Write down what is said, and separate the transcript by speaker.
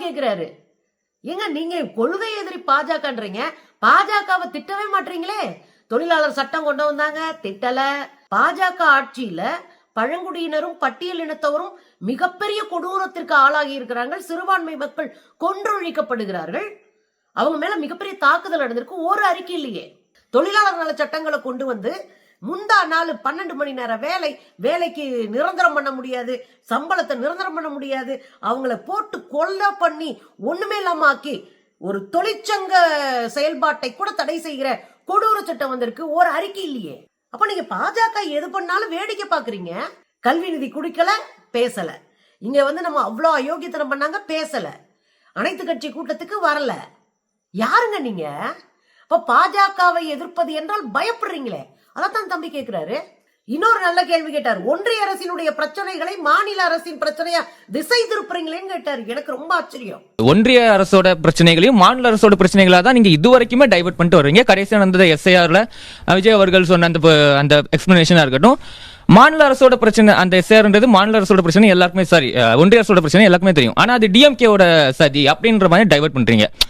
Speaker 1: கேக்குறாரு. ஏங்க நீங்க கொள்கை எதிரி பாஜகன்றீங்க? பாஜகவை திட்டவே மாட்டீங்களே. தொழிலாளர் சட்டம் கொண்டு வந்தாங்க திட்டல. பாஜக ஆட்சியில பழங்குடியினரும் பட்டியல் இனத்தவரும் மிகப்பெரிய கொடூரத்திற்கு ஆளாகி இருக்கிறாங்க சிறுபான்மை மக்கள் கொன்றொழிக்கப்படுகிறார்கள். அவங்க மேல மிகப்பெரிய தாக்குதல் நடந்திருக்கு. ஒரு அறிக்கை இல்லையே. தொழிலாளர் நல சட்டங்களை கொண்டு வந்து முந்தா நாள் பன்னெண்டு மணி நேரம் வேலை வேலைக்கு நிரந்தரம் பண்ண முடியாது சம்பளத்தை நிரந்தரம் பண்ண முடியாது. அவங்கள போட்டு கொல்ல பண்ணி ஒண்ணுமே இல்லாம ஆக்கி ஒரு தொழிற்சங்க செயல்பாட்டை கூட தடை செய்கிற கொடூர சட்டம் வந்திருக்கு. ஒரு அறிக்கை இல்லையே. அப்ப நீங்க பாஜக எது பண்ணாலும் வேடிக்கை பாக்குறீங்க. கல்வி நிதி குடிக்கல பேசல. இங்க வந்து நம்ம அவ்வளோ அயோக்கியத்தனம் பண்ணாங்க பேசல. அனைத்து கட்சி கூட்டத்துக்கு வரல. யாருங்க நீங்க? இப்ப பாஜகவை எதிர்ப்பது என்றால் பயப்படுறீங்களே. அதான் தம்பி கேக்குறாரு. இன்னொரு நல்ல கேள்வி கேட்டார். ஒன்றிய அரசினுடைய பிரச்சனைகளை மாநில அரசின் பிரச்சனையா திசை திருப்புறீங்களேன்னு கேட்டார். எனக்கு ரொம்ப ஆச்சரியம்.
Speaker 2: ஒன்றிய அரசோட பிரச்சனைகளையும் மாநில அரசோட பிரச்சனைகளா தான் நீங்க இது வரைக்குமே டைவர்ட் பண்ணிட்டு வருவீங்க. கடைசியா நடந்த எஸ்ஐஆர்ல விஜய் அவர்கள் சொன்ன அந்த அந்த எக்ஸ்பிளனேஷனா இருக்கட்டும். மாநில அரசோட பிரச்சனை அந்த எஸ்ஆர்ன்றது மாநில அரசோட பிரச்சனை எல்லாருக்குமே சாரி ஒன்றிய அரசோட பிரச்சனை எல்லாருக்குமே தெரியும். ஆனா அது டிஎம்கேவோட சதி அப்படின்ற மாதிரி டைவர்ட் பண்றீங்க.